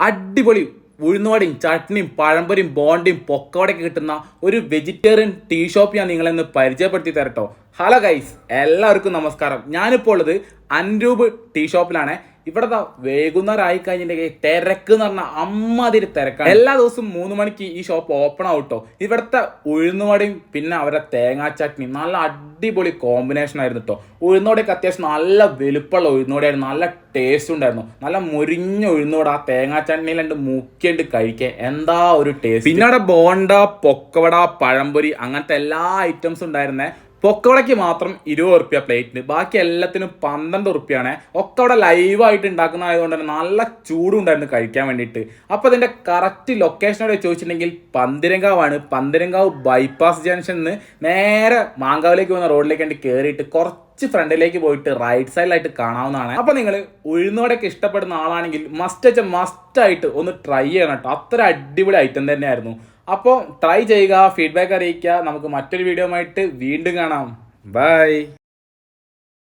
അടിപൊളി ഉഴുന്നുവടയും ചട്നിയും പഴംപൊരിയും ബോണ്ടിയും പൊക്കവടയൊക്കെ കിട്ടുന്ന ഒരു വെജിറ്റേറിയൻ ടീ ഷോപ്പ് ഞാൻ നിങ്ങളെ പരിചയപ്പെടുത്തി തരട്ടോ. ഹലോ ഗൈസ് എല്ലാവർക്കും നമസ്കാരം. ഞാനിപ്പോൾ ഉള്ളത് അൻരൂപ് ടീ ഷോപ്പിലാണ് ഇവിടെ വൈകുന്നേരം ആയി കഴിഞ്ഞിട്ടുണ്ടെങ്കിൽ തിരക്ക് എന്ന് പറഞ്ഞാൽ അമ്മാതിരി തിരക്കാണ്. എല്ലാ ദിവസവും മൂന്ന് മണിക്ക് ഈ ഷോപ്പ് ഓപ്പൺ ആവട്ടോ. ഇവിടുത്തെ ഉഴുന്നുവടയും പിന്നെ അവരുടെ തേങ്ങാ ചട്നി നല്ല അടിപൊളി കോമ്പിനേഷൻ ആയിരുന്നു കേട്ടോ ഉഴുന്നോടയൊക്കെ അത്യാവശ്യം നല്ല വലുപ്പമുള്ള ഉഴുന്നോടെയായിരുന്നു നല്ല ടേസ്റ്റ് ഉണ്ടായിരുന്നു. നല്ല മുരിഞ്ഞ ഉഴുന്നോട ആ തേങ്ങാ ചട്നിയിലുണ്ട് മുക്കിയുണ്ട് കഴിക്കാൻ എന്താ ഒരു ടേസ്റ്റ് പിന്നെ അവിടെ ബോണ്ട പൊക്കവട പഴംപൊരി അങ്ങനത്തെ എല്ലാ ഐറ്റംസും ഉണ്ടായിരുന്നേ. പൊക്കവടയ്ക്ക് മാത്രം ഇരുപത് റുപ്യ പ്ലേറ്റിന് ബാക്കി എല്ലാത്തിനും പന്ത്രണ്ട് റുപ്യാണ് ഒക്കെ അവിടെ ലൈവായിട്ട് ഉണ്ടാക്കുന്ന ആയതുകൊണ്ട് തന്നെ നല്ല ചൂടുണ്ടായിരുന്നു കഴിക്കാൻ വേണ്ടിയിട്ട്. അപ്പോൾ ഇതിന്റെ കറക്റ്റ് ലൊക്കേഷനോട് ചോദിച്ചിട്ടുണ്ടെങ്കിൽ പന്തിരങ്കാവാണ്. പന്തിരങ്കാവ് ബൈപ്പാസ് ജംഗ്ഷനിൽ നേരെ മാങ്കാവിലേക്ക് പോകുന്ന റോഡിലേക്ക് വേണ്ടി കയറിയിട്ട് കുറച്ച് ഫ്രണ്ടിലേക്ക് പോയിട്ട് റൈറ്റ് സൈഡിലായിട്ട് കാണാവുന്നതാണ്. അപ്പോൾ നിങ്ങൾ ഉഴുന്നോടൊക്കെ ഇഷ്ടപ്പെടുന്ന ആളാണെങ്കിൽ മസ്റ്റ് വെച്ച മസ്റ്റ് ആയിട്ട് ഒന്ന് ട്രൈ ചെയ്യണം കേട്ടോ. അത്ര അടിപൊളി ഐറ്റം തന്നെയായിരുന്നു. അപ്പോൾ ട്രൈ ചെയ്യുക ഫീഡ്ബാക്ക് അറിയിക്കുക. നമുക്ക് മറ്റൊരു വീഡിയോ ആയിട്ട് വീണ്ടും കാണാം. ബൈ